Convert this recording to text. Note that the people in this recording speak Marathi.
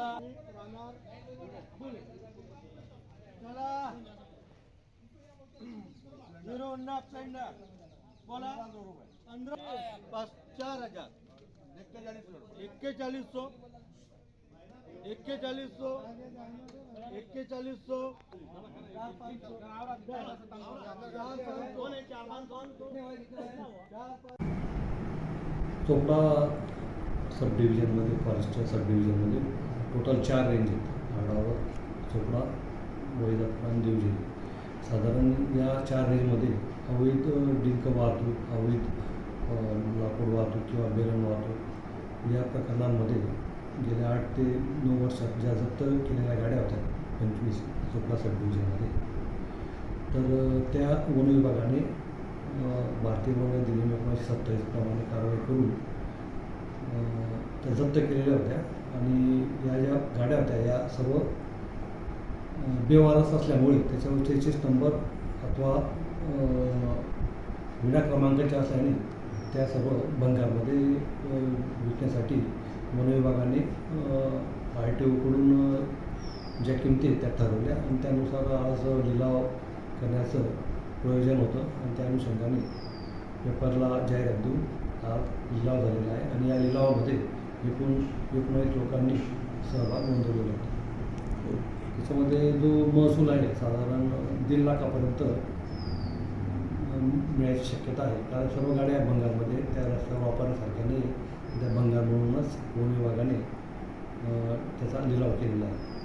राहणार चला. झिरो वन्ना बोला. पंधरा पाच चार हजार. एक्केचाळीस एक्केचाळीस एक्केचाळीस सौ चार पाच चोपडा सब डिव्हिजनमध्ये फॉरेस्टच्या सब डिव्हिजनमध्ये टोटल चार रेंज आहेत. आडावर चोपडा वैजापूर आणि देवजी साधारण या चार रेंजमध्ये अवैध डिंक वाहतूक अवैध लाकूड वाहतूक किंवा बेरण वाहतूक या प्रकरणांमध्ये गेल्या आठ ते नऊ वर्षात ज्या जप्त केलेल्या गाड्या होत्या पंचवीस चोपडा सब डिव्हिजनमध्ये तर त्या वन विभागाने भारतीय वन अधिनियम एकोणीसशे सत्तावीस प्रमाणे कारवाई करून त्या जप्त केलेल्या होत्या. आणि या ज्या गाड्या होत्या या सर्व बेवारस असल्यामुळे त्याच्यावर चेचेस नंबर अथवा विडा विना क्रमांकाच्या असल्याने त्या सर्व बंगालमध्ये विकण्यासाठी वनविभागाने आर टी ओकडून ज्या किमती आहेत त्या ठरवल्या आणि त्यानुसार आज लिलाव करण्याचं प्रयोजन होतं आणि त्या अनुषंगाने पेपरला जाहिरात देऊन आज लिलाव झालेला आहे. आणि या लिलावामध्ये एकूण एकोणीस लोकांनी सहभाग नोंदवलेला होता. त्याच्यामध्ये जो महसूल आहे साधारण दीड लाखापर्यंत मिळायची शक्यता आहे. कारण सर्व गाड्या बंगालमध्ये त्या रस्त्यावर वापरण्यासारख्या नाही. त्या बंगाल म्हणूनच वन विभागाने त्याचा लिलाव केलेला आहे.